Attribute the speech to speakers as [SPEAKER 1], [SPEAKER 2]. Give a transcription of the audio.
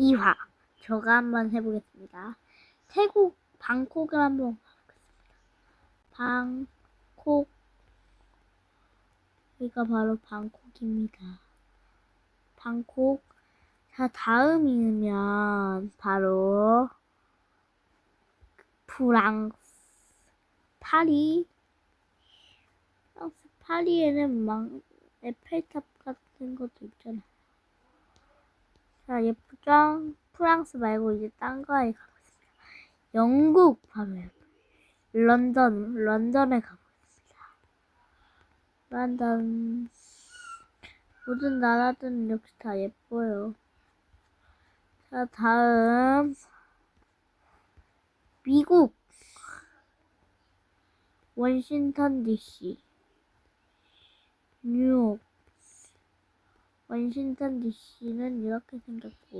[SPEAKER 1] 2화. 저가 한번 해보겠습니다. 태국 방콕을 한번 가보겠습니다. 방콕. 여기가 바로 방콕입니다. 방콕. 자, 다음이면 바로 프랑스. 파리. 프랑스 파리에는 막 에펠탑 같은 것도 있잖아. 자, 예쁘 죠? 프랑스 말고 이제 딴 거에 가보겠습니다. 영국 여기. 런던, 런던에 가보겠습니다. 런던. 모든 나라들은 역시 다 예뻐요. 자, 다음. 미국. 워싱턴 DC. 뉴욕. 워싱턴 DC는 이렇게 생겼고